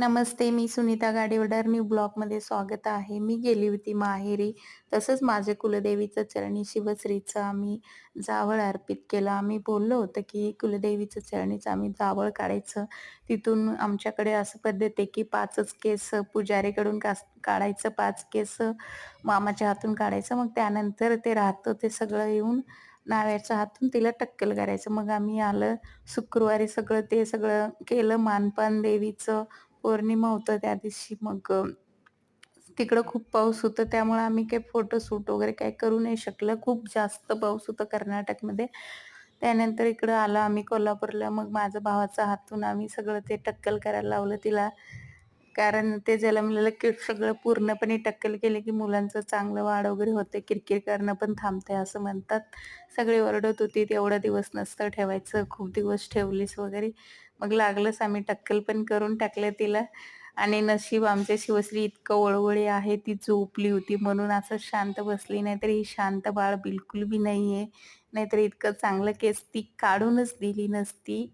नमस्ते, मी Sunita Gadiwadar new ब्लॉगमध्ये स्वागत आहे. मी गेली होती माहेरी. तसंच माझे कुलदेवीचं चरणी शिवश्रीचं आम्ही जावळ अर्पित केलं. आम्ही बोललो होतं, की कुलदेवीचं चरणीचं आम्ही जावळ काढायचं. तिथून आमच्याकडे असं पद्धत आहे, की पाचच केस पुजारीकडून कास काढायचं, पाच केस मामाच्या हातून काढायचं. मग त्यानंतर ते राहतं ते सगळं येऊन नाव्याच्या हातून तिला टक्कल करायचं. मग आम्ही आलं शुक्रवारी सगळं ते सगळं केलं मानपान देवीचं पौर्णिमा होतं त्या दिवशी मग तिकडं खूप पाऊस होतं त्यामुळे आम्ही काही फोटोशूट वगैरे काही करू नाही शकलं. खूप जास्त पाऊस होतं कर्नाटकमध्ये. त्यानंतर इकडं आलो आम्ही कोल्हापूरला. मग माझ्या भावाचा हातून आम्ही सगळं ते टक्कल करायला लावलं तिला. कारण ते जलमलेलं की सगळं पूर्णपणे टक्कल केले की मुलांचं चांगलं वाढ वगैरे होते. किरकिर करणं पण थांबते असं म्हणतात. सगळे ओरडत होती, तेवढा दिवस नसतं ठेवायचं, खूप दिवस ठेवलीस" वगैरे. मग लागलंच आम्ही टक्कल पण करून टाकलं तिला आणि नशीब आमच्या शिवश्री इतकं वळवळी आहे, ती झोपली होती म्हणून असं शांत बसली. नाहीतर ही शांत बाळ बिलकुल बी नाही आहे नाहीतर इतकं चांगलं केस ती काढूनच दिली नसती.